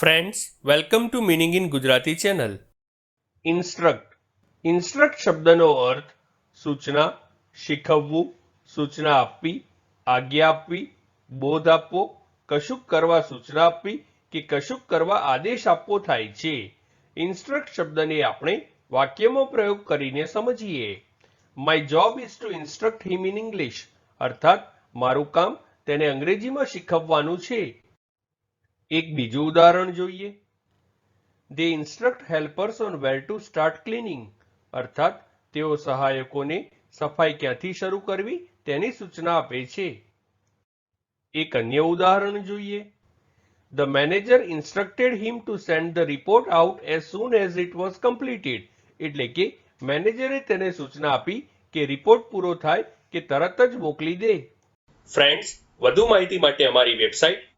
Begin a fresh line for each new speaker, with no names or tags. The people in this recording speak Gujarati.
Friends welcome to meaning in Gujarati channel instruct instruct શબ્દનો અર્થ સૂચના, શીખવવું, સૂચના આપવી, આજ્ઞા આપવી, બોધ આપવો, કશુંક કરવા સૂચના આપવી કે કશુંક કરવા આદેશ આપવો થાય છે. ઇન્સ્ટ્રક્ટ શબ્દને આપણે વાક્યમાં પ્રયોગ કરીને સમજીએ. My job is to instruct him in English અર્થાત, મારું કામ તેને અંગ્રેજીમાં શીખવવાનું છે. એક બીજું ઉદાહરણ જોઈએ. They instruct helpers on where to start cleaning અર્થાત, તેઓ સહાયકોને સફાઈ ક્યાંથી શરૂ કરવી તેની સૂચના આપે છે. એક અન્ય ઉદાહરણ જોઈએ. The manager instructed him to send the report out as soon as it was completed એટલે કે, મેનેજરે તેને સૂચના આપી કે રિપોર્ટ પૂરો થાય કે તરત જ મોકલી દે. ફ્રેન્ડ્સ વધુ માહિતી માટે અમારી website